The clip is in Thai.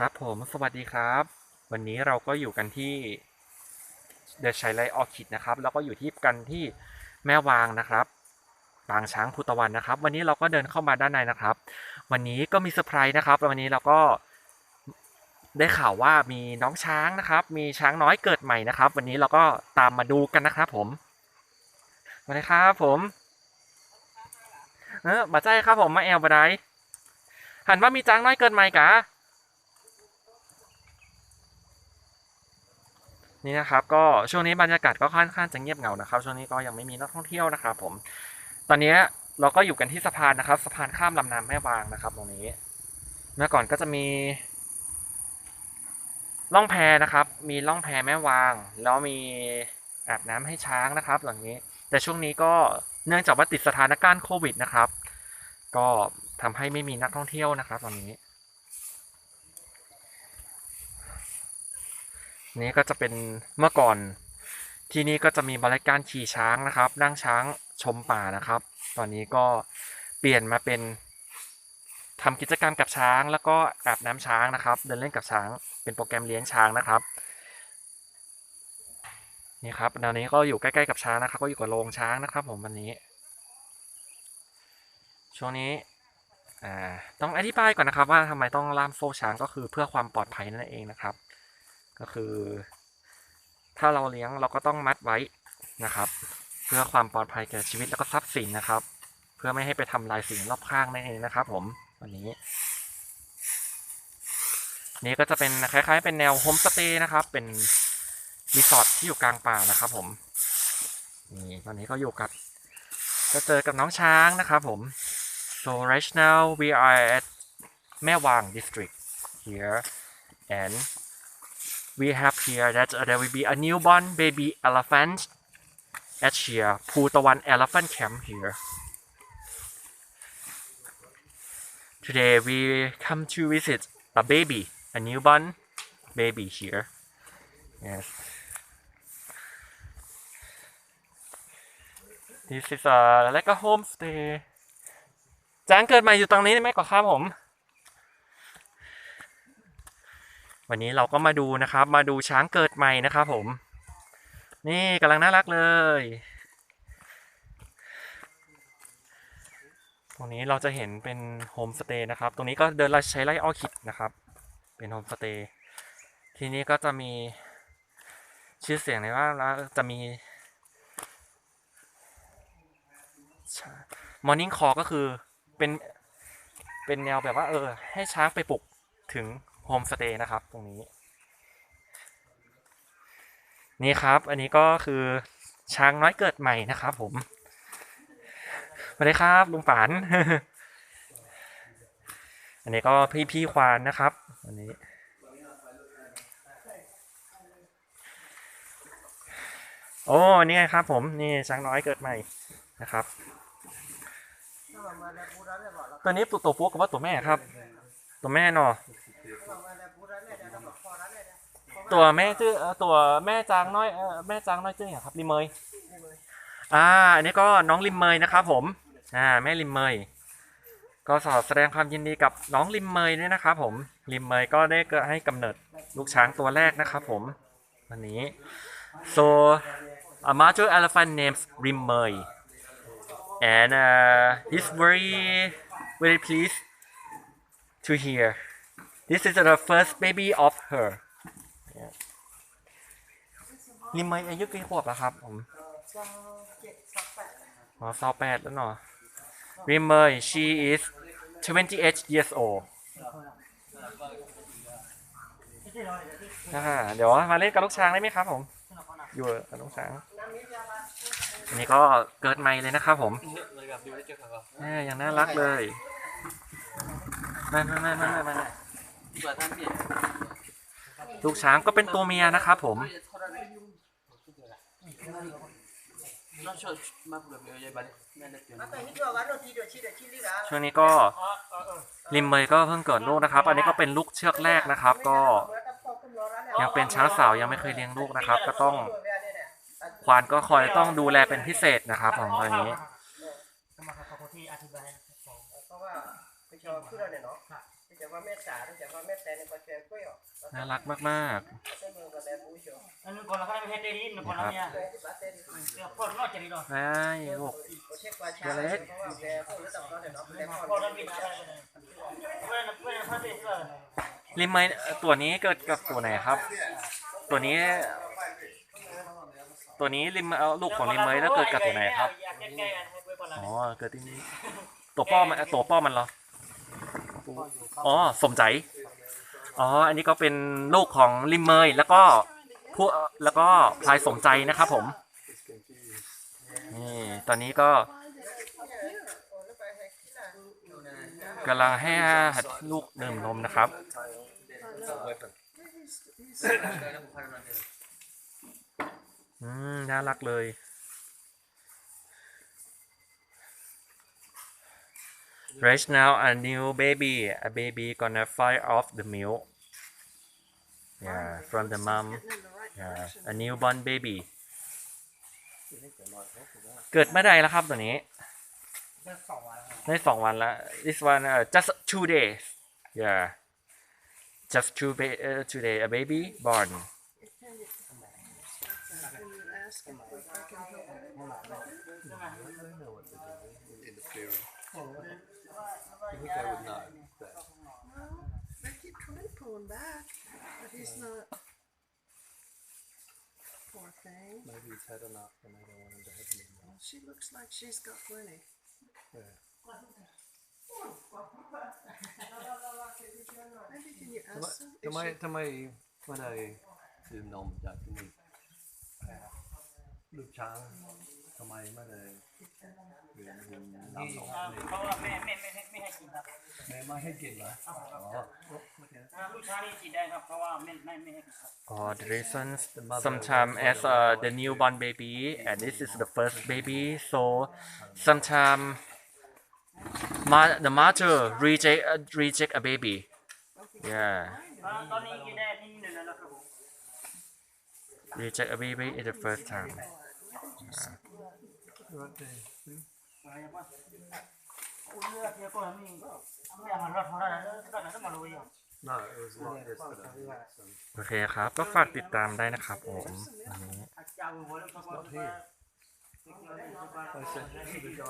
ครับผมสวัสดีครับ วันนี้เราก็อยู่กันที่ The s h i l i g h t Orchid นะครับแล้วก็อยู่ที่กันที่แม่วางนะครับปางช้างพุตะวันนะครับ วันนี้เราก็เดินเข้ามาด้านในนะครับ วันนี้ก็มีเซอร์ไพรส์นะครับวันนี้เราก็ได้ข่าวว่ามีน้องช้างนะครับ มีช้างน้อยเกิดใหม่นะครับ วันนี้เราก็ตามมาดูกันนะครับ ผมสวัสดีครับผมเออมาใจครับผมมาแอลบาไดหันว่ามีช้างน้อยเกิดใหม่กะ นี่นะครับก็ช่วงนี้บรรยากาศก็ค่อนข้างจะเงียบเหงานะครับ ช่วงนี้ก็ยังไม่มีนักท่องเที่ยวนะครับผม ตอนนี้เราก็อยู่กันที่สะพานนะครับ สะพานข้ามลำน้ำแม่วางนะครับ ตรงนี้ เมื่อก่อนก็จะมีล่องแพนะครับ มีล่องแพแม่วาง แล้วมีอาบน้ำให้ช้างนะครับ หลังนี้ แต่ช่วงนี้ก็เนื่องจากว่าติดสถานการณ์โควิดนะครับ ก็ทำให้ไม่มีนักท่องเที่ยวนะครับ ตอนนี้ นี่ก็จะเป็นเมื่อก่อนที่นี่ก็จะมีบริการขี่ช้างนะครับ นั่งช้างชมป่านะครับ ตอนนี้ก็เปลี่ยนมาเป็นทำกิจกรรมกับช้างแล้วก็อาบน้ำช้างนะครับ เดินเล่นกับช้างเป็นโปรแกรมเลี้ยงช้างนะครับนี่ครับตอนนี้ก็อยู่ใกล้ๆกับช้างนะครับ ก็อยู่กับโรงช้างนะครับ ผมวันนี้ ช่วงนี้ต้องอธิบายก่อนนะครับ ว่าทำไมต้องล่ามโซ่ช้างก็คือเพื่อความปลอดภัยนั่นเองนะครับ ก็คือ ถ้าเราเลี้ยงเราก็ต้องมัดไว้นะครับ เพื่อความปลอดภัยแก่ชีวิตแล้วก็ทรัพย์สินนะครับ เพื่อไม่ให้ไปทำลายสิ่งรอบข้างนั่นเองนะครับผมวันนี้ นี่ก็จะเป็นคล้าย ๆ เป็นแนวโฮมสเตย์นะครับ เป็นรีสอร์ทที่อยู่กลางป่านะครับ ผมนี่ตอนนี้ก็อยู่กับจะเจอกับน้องช้างนะครับผม so right now we are at แม่วาง district here and we have here that uh, there will be a newborn baby elephant at here Putawan Elephant Camp here. Today we come to visit a baby, a newborn baby here. Yes. This is a like a homestay. จ้างเกิดใหม่อยู่ตรงนี้ไหมก่อนครับผม วันนี้เราก็มาดูนะครับ มาดูช้างเกิดใหม่นะครับผม นี่กำลังน่ารักเลย ตรงนี้เราจะเห็นเป็นโฮมสเตย์นะครับ ตรงนี้ก็เดินเราใช้ไล่ออคิดนะครับ เป็นโฮมสเตย์ ทีนี้ก็จะมีชื่อเสียงในว่าแล้วจะมีมอร์นิ่งคอก็คือเป็นเป็นแนวแบบว่าเออ ให้ช้างไปปลุกถึง โฮมสเตย์นะครับ ตรงนี้ นี่ครับ อันนี้ก็คือช้างน้อยเกิดใหม่นะครับ ผมสวัสดีครับลุงปาน อันนี้ก็พี่พี่ควานนะครับ อันนี้ โอ้นี่ไงครับผมนี่ช้างน้อยเกิดใหม่นะครับ ตัวนี้ตัวตัวปุ๊กกับว่าตัวแม่ครับ ตัวแม่เนาะ ตัวแม่ชื่อเอ่อตัวแม่จางน้อยเออแม่จางน้อยชื่ออย่างครับริมเมยอ่าอันนี้ก็น้องริมเมยนะครับผมอ่าแม่ริมเมยก็ขอแสดงความยินดีกับน้องริมเมยด้วยนะครับผมริมเมยก็ได้เกิดให้กำเนิดลูกช้างตัวแรกนะครับผมวันนี้ so a mother elephant names Rim Mei and uh, he's very very pleased to hear this is the first baby of her ริมเมย์อายุกี่ขวบแล้วครับผมอ๋อสาวแปดแล้วเนาะริมเมย์ she is 28 years old อ่าเดี๋ยวมาเล่นกับลูกช้างได้ไหมครับผม อยู่กับลูกช้าง อันนี้ก็เกิดใหม่เลยนะครับผมแม่ยังน่ารักเลยมามามามามามา ลูกช้างก็เป็นตัวเมียนะครับผม ช่วงนี้ก็ริมเมยก็เพิ่งเกิดลูกนะครับ อันนี้ก็เป็นลูกเชือกแรกนะครับ ก็ ยังเป็นช้างสาวยังไม่เคยเลี้ยงลูกนะครับ ก็ต้องควานก็คอยต้องดูแลเป็นพิเศษนะครับของตอนนี้สมา คมที่อธิบายเพราะว่าไปชอบขึ้นแล้วเนี่ยเนาะที่จะว่าว่าแม่จ๋าแต่ว่าแม่แต่ในปัจจัยก็ยอน่ารักมากใช้มือกับแบบผู้ชม Anu kalau kan head ini, nu kalau ni. เลยที่บัตเต้น Ya, por no cari dah. ๆไอ้ลูกประเทศกว่าชาเพราะว่าแกพูดแล้วต้องเขาเดี๋ยวเนาะแต่ Por ก่อน dah bina ada. Bukan bukan pasti itu. ลิมเมย์เอ่อตัวนี้เกิดกับตัวไหนครับ ตัวนี้ ตัวนี้ลิมเอาลูกของลิมเมย์แล้วเกิดกับตัวไหนครับ Ya, kayak kan, bukan pola อ๋อ ni. เกิดที่นี่ตัวป้อมันตัวป้อมันเหรอ อ๋อสมใจ อ๋อ อันนี้ก็เป็นลูกของลิมเมย์แล้วก็ผู้แล้วก็พลายสมใจนะครับผม นี่ตอนนี้ก็กำลังให้ลูกดื่มนมนะครับ อืม น่ารักเลย Right now a new baby a baby gonna fly off the milk yeah from the mom yeah a newborn baby เกิดเมื่อใดแล้วครับตัวนี้ ได้สองวันแล้ว this one uh, just two days yeah just two ba- uh, two day a baby born I think I would know that. They keep trying to pull him back, but he's not. Poor thing. Maybe he's had enough and they don't want him to have any more. She looks like she's got plenty. Yeah. Maybe can you ทำไม ask them? ทำ Is ไม she- ทำไมไม่ได้ดื่มนมจากที่นี่ลูกช้างทำไมไม่ได้ดื่มดื่มน้ำนมนี่ Kau me me me me hai kita. แม่ไม่ให้กินเหรออ๋อ Lu cari tidak kau kau me me me hai kita. Oh, the reasons sometimes as uh, the newborn baby and this is the first baby so sometimes ma- the mother reject uh, reject a baby yeah Kau ni kita ni ni nak kau. reject a baby is the first time Right there. Saya apa? Ulah dia kau ni. Ni aman rat orang ada kan ada malu ya. No, it was not yesterday. โอเคครับ ก็ฝากติดตามได้นะครับผมอันนี้ Jauh boleh kau. I said to the guy.